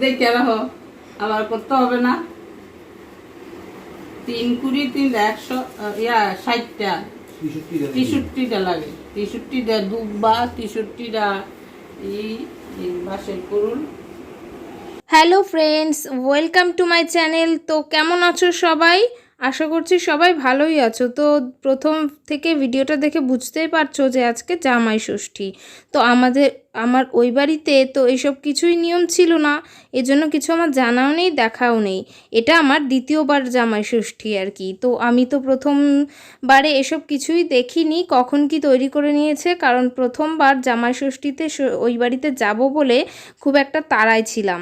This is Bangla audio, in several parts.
দেখে রাখো আবার করতে হবে না। তিন কুড়ি তিন একশো ইয়া ষাটটা। তেষট্টিটা লাগে। তেষট্টিটা দুব্বা তেষট্টিটা এই এই বাসের করুন hello friends welcome to my channel তো কেমন আছো সবাই? আশা করছি সবাই ভালোই আছো। তো প্রথম থেকে ভিডিওটা দেখে বুঝতেই পারছ যে আজকে জামাই ষষ্ঠী। তো আমাদের, আমার ওই বাড়িতে তো এইসব কিছুই নিয়ম ছিল না, এজন্য কিছু আমার জানাও নেই, দেখাও নেই। এটা আমার দ্বিতীয়বার জামাই ষষ্ঠী আর কি। তো আমি তো প্রথমবারে এসব কিছুই দেখিনি, কখন কি তৈরি করে নিয়েছে, কারণ প্রথমবার জামাই ষষ্ঠীতে ওই বাড়িতে যাব বলে খুব একটা তাড়ায় ছিলাম।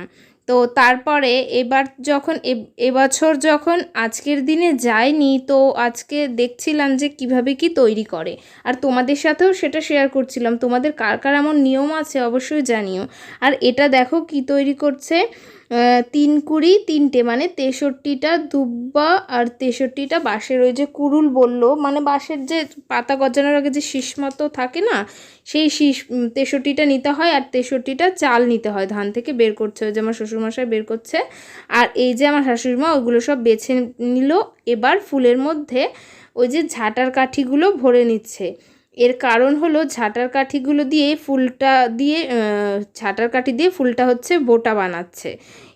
তো তারপরে এবার যখন এবছর যখন আজকের দিনে যায়নি, তো আজকে দেখছিলাম যে কীভাবে কি তৈরি করে। আর তোমাদের সাথেও সেটা শেয়ার করছিলাম। তোমাদের কার কার এমন নিয়ম আছে অবশ্যই জানিও। আর এটা দেখো কি তৈরি করছে। তিন কুড়ি, তিনটে মানে তেষট্টিটা দুব্বা আর তেষট্টিটা বাঁশের। ওই যে কুরুল বলল মানে বাঁশের যে পাতা গজানোর আগে যে শীষ মতো থাকে না, সেই শীষ তেষট্টিটা নিতে হয় আর তেষট্টিটা চাল নিতে হয়, ধান থেকে বের করছে। ওই যে আমার শ্বশুরমশাই বের করছে। আর এই যে আমার শাশুড়িমা, ওগুলো সব বেছে নিল। এবার ফুলের মধ্যে ওই যে ঝাঁটার কাঠিগুলো ভরে নিচ্ছে। এর কারণ হলো ঝাঁটার কাঠিগুলো দিয়ে ফুলটা দিয়ে ঝাঁটার কাঠি দিয়ে ফুলটা হচ্ছে বোটা বানাচ্ছে।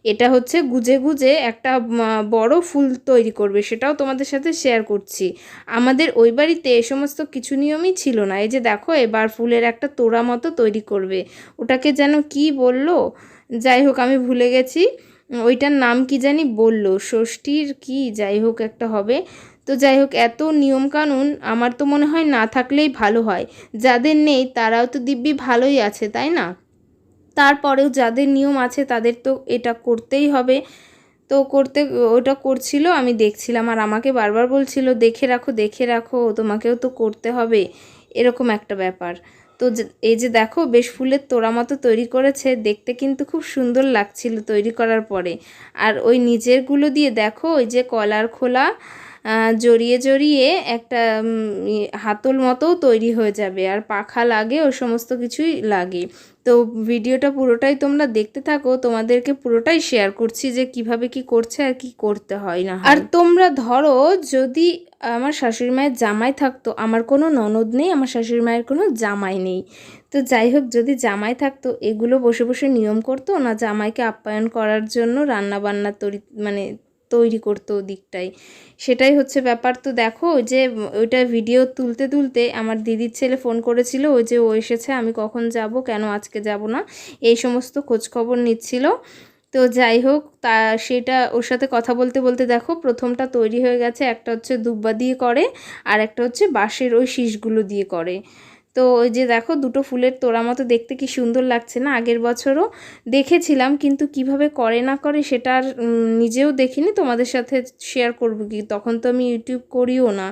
এটা হচ্ছে গুজে গুজে একটা বড় ফুল তৈরি করবে, সেটাও তোমাদের সাথে শেয়ার করছি। আমাদের ওই বাড়িতে এ সমস্ত কিছু নিয়মই ছিল না। এই যে দেখো, এবার ফুলের একটা তোড়া মতো তৈরি করবে। ওটাকে যেন কি বলল? যাই হোক, আমি ভুলে গেছি। ওইটার নাম কি জানি বলল? ষষ্ঠীর কি যাই হোক একটা হবে। তো যাই হোক, এত নিয়মকানুন আমার তো মনে হয় না থাকলেই ভালো হয়। যাদের নেই, তারাও তো দিব্যি ভালোই আছে, তাই না? তারপরেও যাদের নিয়ম আছে, তাদের তো এটা করতেই হবে। তো করতে, ওটা করছিল, আমি দেখছিলাম, আর আমাকে বারবার বলছিল, দেখে রাখো দেখে রাখো, তোমাকেও তো করতে হবে। এরকম একটা ব্যাপার। তো এই যে দেখো, বেশ ফুলের তোড়া মতো তৈরি করেছে, দেখতে কিন্তু খুব সুন্দর লাগছিল তৈরি করার পরে। আর ওই নিজেরগুলো দিয়ে দেখো, ওই যে কলার খোলা জড়িয়ে জড়িয়ে একটা হাতল মতোও তৈরি হয়ে যাবে। আর পাখা লাগে, ও সমস্ত কিছুই লাগে। তো ভিডিওটা পুরোটাই তোমরা দেখতে থাকো। তোমাদেরকে পুরোটাই শেয়ার করছি যে কীভাবে কি করছে আর কি করতে হয় না আর তোমরা ধরো, যদি আমার শাশুড়ি মায়ের জামাই থাকতো, আমার কোনো ননদ নেই, আমার শাশুড়ি মায়ের কোনো জামাই নেই। তো যাই হোক, যদি জামাই থাকতো, এগুলো বসে বসে নিয়ম করতো না জামাইকে আপ্যায়ন করার জন্য রান্না বান্না তৈরি মানে তৈরি করতো দিকটাই। সেটাই হচ্ছে ব্যাপার। তো দেখো যে ওইটা ভিডিও তুলতে তুলতে আমার দিদির ছেলে ফোন করেছিল, ওই যে ও এসেছে, আমি কখন যাব, কেন আজকে যাব না, এই সমস্ত খোঁজখবর নিচ্ছিল। তো যাই হোক, তা সেটা ওর সাথে কথা বলতে বলতে দেখো, প্রথমটা তৈরি হয়ে গেছে, একটা হচ্ছে দুব্বা দিয়ে করে, আর একটা হচ্ছে বাঁশের ওই শীষগুলো দিয়ে করে। তো ওই যে দেখো দুটো ফুলের তোড়া মতো দেখতে কি সুন্দর লাগছে না? আগের বছরও দেখেছিলাম, কিন্তু কীভাবে করে না করে সেটা আর নিজেও দেখিনি। তোমাদের সাথে শেয়ার করব কি? তখন তো আমি ইউটিউব করিও না।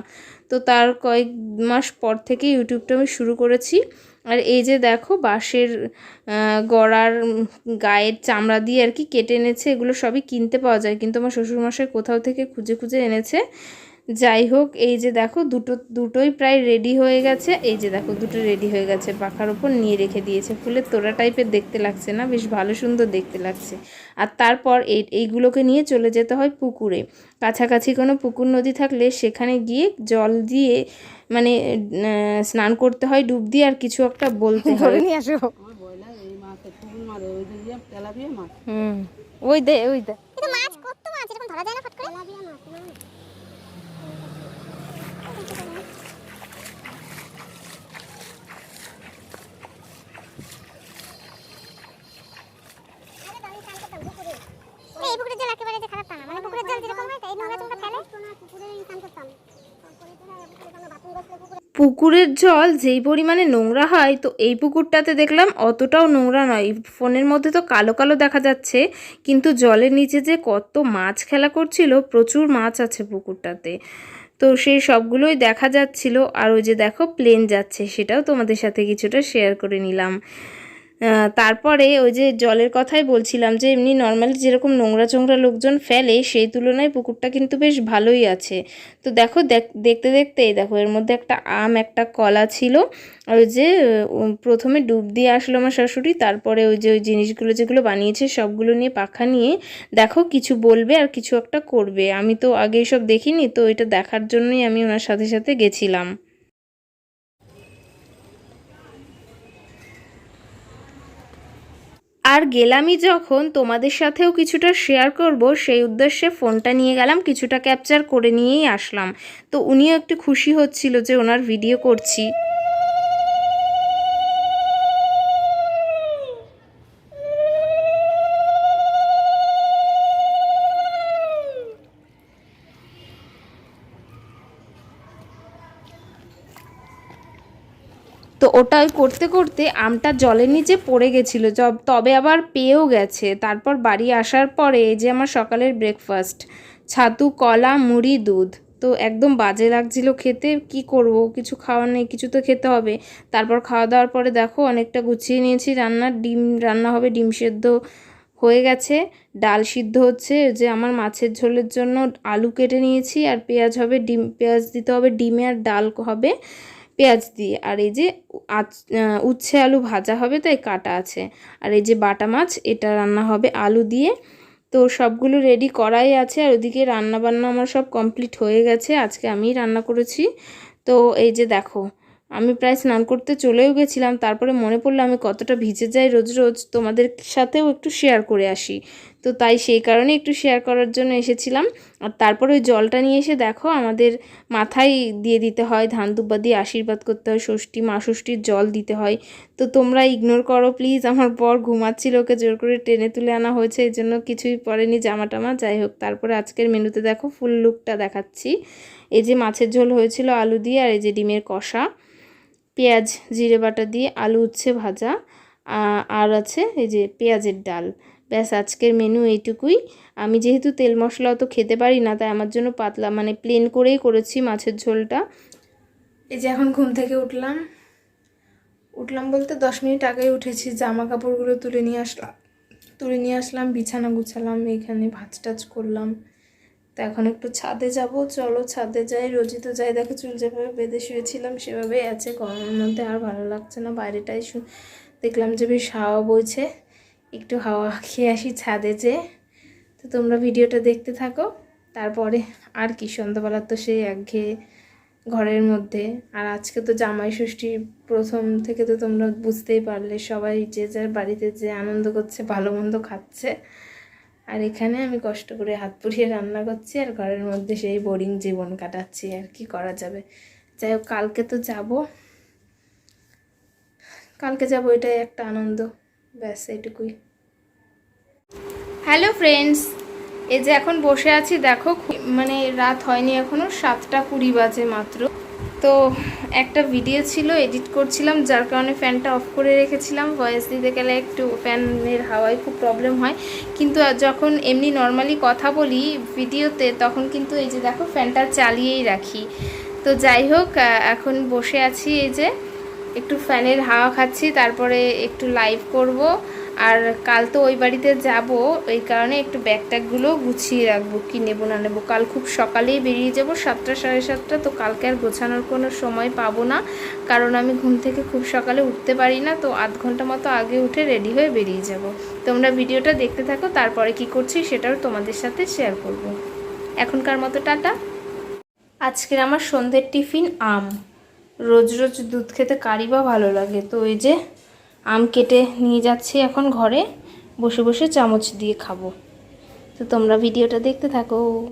তো তার কয়েক মাস পর থেকে ইউটিউবটা আমি শুরু করেছি। আর এই যে দেখো বাঁশের গড়ার গায়ের চামড়া দিয়ে আর কি কেটে এনেছে, এগুলো সবই কিনতে পাওয়া যায়। কিন্তু আমার শ্বশুরমশাই কোথাও থেকে খুঁজে খুঁজে এনেছে। যাই হোক এই যে দেখো দুটো দুটোই প্রায় রেডি হয়ে গেছে। এই যে দেখো দুটো রেডি হয়ে গেছে। পাখার ওপর নিয়ে রেখে দিয়েছে। ফুলের তোড়া টাইপের দেখতে লাগছে না বেশ ভালো সুন্দর দেখতে লাগছে। আর তারপর এই এইগুলোকে নিয়ে চলে যেতে হয় পুকুরে। কাছাকাছি কোনো পুকুর নদী থাকলে সেখানে গিয়ে জল দিয়ে মানে স্নান করতে হয় ডুব দিয়ে আর কিছু একটা বলতে হয়। ইয়ে তেলাপিয়া মাছ হুম। ওই দে ওই দে। মাছ কত মাছ? এরকম ধরা যায় না ফট করে? いただきます。পুকুরের জল যেই পরিমাণে নোংরা হয়, তো এই পুকুরটাতে দেখলাম অতটাও নোংরা নয়। ফোনের মধ্যে তো কালো কালো দেখা যাচ্ছে, কিন্তু জলের নিচে যে কত মাছ খেলা করছিল, প্রচুর মাছ আছে পুকুরটাতে। তো সেই সবগুলোই দেখা যাচ্ছিল, আর ওই যে দেখো প্লেন যাচ্ছে, সেটাও তোমাদের সাথে কিছুটা শেয়ার করে নিলাম। তারপরে ওই যে জলের কথাই বলছিলাম যে, এমনি নর্মালি যেরকম নোংরা চোংরা লোকজন ফেলে, সেই তুলনায় পুকুরটা কিন্তু বেশ ভালোই আছে। তো দেখো, দেখ- দেখতে দেখতে দেখো, এর মধ্যে একটা আম, একটা কলা ছিল। ওই যে প্রথমে ডুব দিয়ে আসলো আমার শাশুড়ি, তারপরে ওই যে, ওই জিনিসগুলো যেগুলো বানিয়েছে, সবগুলো নিয়ে পাখা নিয়ে, দেখো কিছু বলবে আর কিছু একটা করবে। আমি তো আগে সব দেখিনি, তো এটা দেখার জন্যই আমি ওনার সাথে সাথে গেছিলাম। আর গেলামই যখন তোমাদের সাথেও কিছুটা শেয়ার করব, সেই উদ্দেশ্যে ফোনটা নিয়ে গেলাম, কিছুটা ক্যাপচার করে নিয়েই আসলাম। তো উনিও একটু খুশি হচ্ছিল যে ওনার ভিডিও করছি। তো ওটা ওই করতে করতে আমটা জলের নিচে পড়ে গেছিল। তবে আবার পেয়েও গেছে। তারপর বাড়ি আসার পরে এই যে আমার সকালের ব্রেকফাস্ট ছাতু, কলা, মুড়ি, দুধ, তো একদম বাজে লাগছিল খেতে। কি করব? কিছু খাওয়ার নেই, কিছু তো খেতে হবে। তারপর খাওয়া দাওয়ার পরে দেখো অনেকটা গুছিয়ে নিয়েছি রান্নার ডিম, রান্না হবে ডিম সেদ্ধ হয়ে গেছে। ডাল সিদ্ধ হচ্ছে যে আমার মাছের ঝোলের জন্য আলু কেটে নিয়েছি। আর পেঁয়াজ হবে ডিম, পেঁয়াজ দিতে হবে ডিমে আর ডাল হবে। পেঁয়াজ দিয়ে। আর এই যে উচ্ছে আলু ভাজা হবে, তাই কাটা আছে। আর এই যে বাটা মাছ, এটা রান্না হবে আলু দিয়ে। তো সবগুলো রেডি করাই আছে, আর ওদিকে রান্না বান্না আমার সব কমপ্লিট হয়ে গেছে। আজকে আমিই রান্না করেছি। তো এই যে দেখো, আমি প্রায় স্নান করতে চলেও গেছিলাম, তারপরে মনে পড়ল আমি কতটা ভিজে যাই রোজ রোজ। তোমাদের সাথেও একটু শেয়ার করে আসি। তো তাই সেই কারণে একটু শেয়ার করার জন্য এসেছিলাম। আর তারপরে ওই জলটা নিয়ে এসে দেখো, আমাদের মাথায় দিয়ে দিতে হয়, ধান দুব্বা দিয়ে আশীর্বাদ করতে হয়, ষষ্ঠী, মা ষষ্ঠীর জল দিতে হয়। তো তোমরা ইগনোর করো প্লিজ আমার বর ঘুমাচ্ছিল, ওকে জোর করে টেনে তুলে আনা হয়েছে, এই জন্য কিছুই পরেনি জামা টামা যাই হোক, তারপরে আজকের মেনুতে দেখো ফুল লুকটা দেখাচ্ছি। এই যে মাছের ঝোল হয়েছিল আলু দিয়ে, আর এই যে ডিমের কষা। পেঁয়াজ, জিরে বাটা দিয়ে আলু উচ্ছে ভাজা আর আছে এই যে পেঁয়াজের ডাল। ব্যাস, আজকের মেনু এইটুকুই। আমি যেহেতু তেল মশলা অত খেতে পারি না, তাই আমার জন্য পাতলা মানে প্লেন করেই করেছি মাছের ঝোলটা। এই যে এখন ঘুম থেকে উঠলাম। উঠলাম বলতে দশ মিনিট আগেই উঠেছি জামা কাপড়গুলো তুলে নিয়ে আসলাম। তুলে নিয়ে আসলাম, বিছানা গুছালাম এইখানে ভাজ টাজ করলাম। তো এখন একটু ছাদে যাব, চলো ছাদে যাই। রোজই তো যাই, দেখো চুল যেভাবে বেঁধে শুয়েছিলাম, সেভাবেই আছে। গরমের মধ্যে আর ভালো লাগছে না, বাইরেটাই দেখলাম যে বেশ হাওয়া বইছে। একটু হাওয়া খেয়ে আসি ছাদে যে। তো তোমরা ভিডিওটা দেখতে থাকো। তারপরে আর কি, সন্ধ্যাবেলা তো সেই একঘেয়ে ঘরের মধ্যে। আর আজকে তো জামাই ষষ্ঠী, প্রথম থেকে তো তোমরা বুঝতেই পারলে সবাই যে যার বাড়িতে যে আনন্দ করছে, ভালো মন্দ খাচ্ছে। আর এখানে আমি কষ্ট করে হাত পুড়িয়ে রান্না করছি আর ঘরের মধ্যে সেই বোরিং জীবন কাটাচ্ছি আর কি করা যাবে। যাই হোক, কালকে তো যাব। কালকে যাব এটাই একটা আনন্দ। ব্যাস এটুকুই হ্যালো ফ্রেন্ডস, এই যে এখন বসে আছি, দেখো মানে রাত হয়নি এখনও সাতটা কুড়ি বাজে মাত্র। তো একটা ভিডিও ছিল, এডিট করছিলাম, যার কারণে ফ্যানটা অফ করে রেখেছিলাম। ভয়েস দিতে গেলে একটু ফ্যানের হাওয়ায় খুব প্রবলেম হয়। কিন্তু যখন এমনি নর্মালি কথা বলি ভিডিওতে, তখন কিন্তু এই যে দেখো, ফ্যানটা চালিয়েই রাখি। তো যাই হোক এখন বসে আছি এই যে একটু ফ্যানের হাওয়া খাচ্ছি, তারপরে একটু লাইভ করব। আর কাল তো ওই বাড়িতে যাব, ওই কারণে একটু ব্যাগ ট্যাগগুলো গুছিয়ে রাখব, কি নেব না নেব। কাল খুব সকালেই বেরিয়ে যাব, সাতটা সাড়ে সাতটা, তো কালকে আর গোছানোর কোনো সময় পাবো না। কারণ আমি ঘুম থেকে খুব সকালে উঠতে পারি না, তো আধ ঘণ্টা মতো আগে উঠে রেডি হয়ে বেরিয়ে যাব। তোমরা ভিডিওটা দেখতে থাকো, তারপরে কি করছি সেটাও তোমাদের সাথে শেয়ার করব। এখনকার মতো টাটা। আজকের আমার সন্ধ্যের টিফিন আম। রোজ রোজ দুধ খেতে কারি বা ভালো লাগে? তো এই যে আম কেটে নিয়ে যাচ্ছি এখন ঘরে, বসে বসে চামচ দিয়ে খাব। তো তোমরা ভিডিওটা দেখতে থাকো।